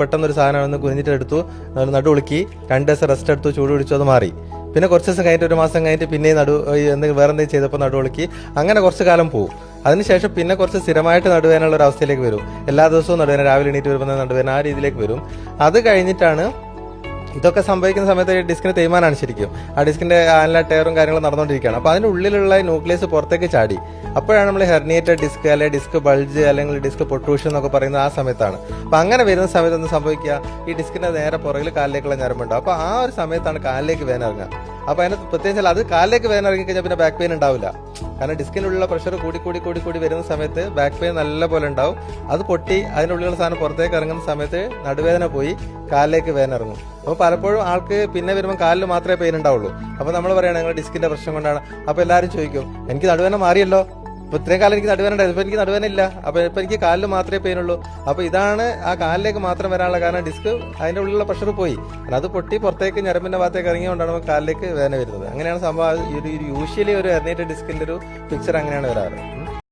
പെട്ടെന്ന് ഒരു സാധനം ഒന്ന് കുനിഞ്ഞിട്ട് എടുത്തു. നടു നടുവുളുക്കി രണ്ട് ദിവസം റെസ്റ്റ് എടുത്തു. ചൂട് പിടിച്ചു അത് മാറി. പിന്നെ കുറച്ച് ദിവസം കഴിഞ്ഞിട്ട് ഒരു മാസം കഴിഞ്ഞിട്ട് പിന്നെ നടു എന്തെങ്കിലും വേറെ എന്തെങ്കിലും ചെയ്തപ്പോൾ നടുവുളുക്കി അങ്ങനെ കുറച്ച് കാലം പോകും അതിനുശേഷം പിന്നെ കുറച്ച് സ്ഥിരമായിട്ട് നടുവേനുള്ള ഒരു അവസ്ഥയിലേക്ക് വരും. എല്ലാ ദിവസവും നടുവേന രാവിലെ എണീറ്റ് വരുമ്പോൾ നടുവേന ആ രീതിയിലേക്ക് വരും. അത് കഴിഞ്ഞിട്ടാണ് ഇതൊക്കെ സംഭവിക്കുന്ന സമയത്ത് ഡിസ്കിന് തേയ്മാനാണ് ശരിക്കും. ആ ഡിസ്കിന്റെ ആനല ടയറും കാര്യങ്ങളും നടന്നുകൊണ്ടിരിക്കുകയാണ്. അപ്പൊ അതിന്റെ ഉള്ളിലുള്ള ന്യൂക്ലിയസ് പുറത്തേക്ക് ചാടി. അപ്പോഴാണ് നമ്മൾ ഹെർണിയേറ്റഡ് ഡിസ്ക് അല്ലെങ്കിൽ ഡിസ്ക് ബൾജ് അല്ലെങ്കിൽ ഡിസ്ക് പൊട്ടൂഷൻ എന്നൊക്കെ പറയുന്നത് ആ സമയത്താണ്. അപ്പൊ അങ്ങനെ വരുന്ന സമയത്ത് എന്ത് സംഭവിക്കുക? ഈ ഡിസ്കിന്റെ നേരെ പുറകിൽ കാലിലേക്കുള്ള ഞരമ്പുണ്ടാവും അപ്പൊ ആ ഒരു സമയത്താണ് കാലിലേക്ക് വേദന ഇറങ്ങുക അപ്പൊ അതിന് പ്രത്യേകിച്ച് അത് കാലിലേക്ക് വേദന ഇറങ്ങി കഴിഞ്ഞാൽ പിന്നെ ബാക്ക് പെയിൻ ഉണ്ടാവില്ല. കാരണം ഡിസ്കിനുള്ള പ്രഷർ കൂടി കൂടി കൂടി കൂടി വരുന്ന സമയത്ത് ബാക്ക് പെയിൻ നല്ല പോലെ ഉണ്ടാവും. അത് പൊട്ടി അതിനുള്ളിലുള്ള സാധനം പുറത്തേക്ക് ഇറങ്ങുന്ന സമയത്ത് നടുവേദന പോയി കാലിലേക്ക് വേദന ഇറങ്ങും. അപ്പോൾ പലപ്പോഴും ആൾക്ക് പിന്നെ വരുമ്പോൾ കാലിൽ മാത്രമേ പെയിൻ ഉണ്ടാവുള്ളൂ. അപ്പോൾ നമ്മൾ പറയുകയാണ് നിങ്ങൾ ഡിസ്കിന്റെ പ്രശ്നം കൊണ്ടാണ്. അപ്പോൾ എല്ലാവരും ചോദിക്കും എനിക്ക് നടുവേദന മാറിയല്ലോ? ഇപ്പൊ ഇത്രയും കാലം എനിക്ക് നടുവേന ഇപ്പൊ എനിക്ക് നടുവേന ഇല്ല അപ്പൊ ഇപ്പൊ എനിക്ക് കാലിൽ മാത്രമേ പെയിൻ ഉള്ളൂ. അപ്പൊ ഇതാണ് ആ കാലിലേക്ക് മാത്രം വരാനുള്ള കാരണം. ഡിസ്ക് അതിന്റെ ഉള്ളിലുള്ള പ്രഷർ പോയി. അത് പൊട്ടി പുറത്തേക്ക് ഞരമ്പിന്റെ ഭാഗത്തേക്ക് ഇറങ്ങിയോണ്ടാണ് നമുക്ക് കാലിലേക്ക് വേദന വരുന്നത്. അങ്ങനെയാണ് സംഭവം. യൂഷ്വലി ഒരു എർണേറ്റഡ് ഡിസ്കിന്റെ ഒരു പിക്ചർ അങ്ങനെയാണ് വരാറ്.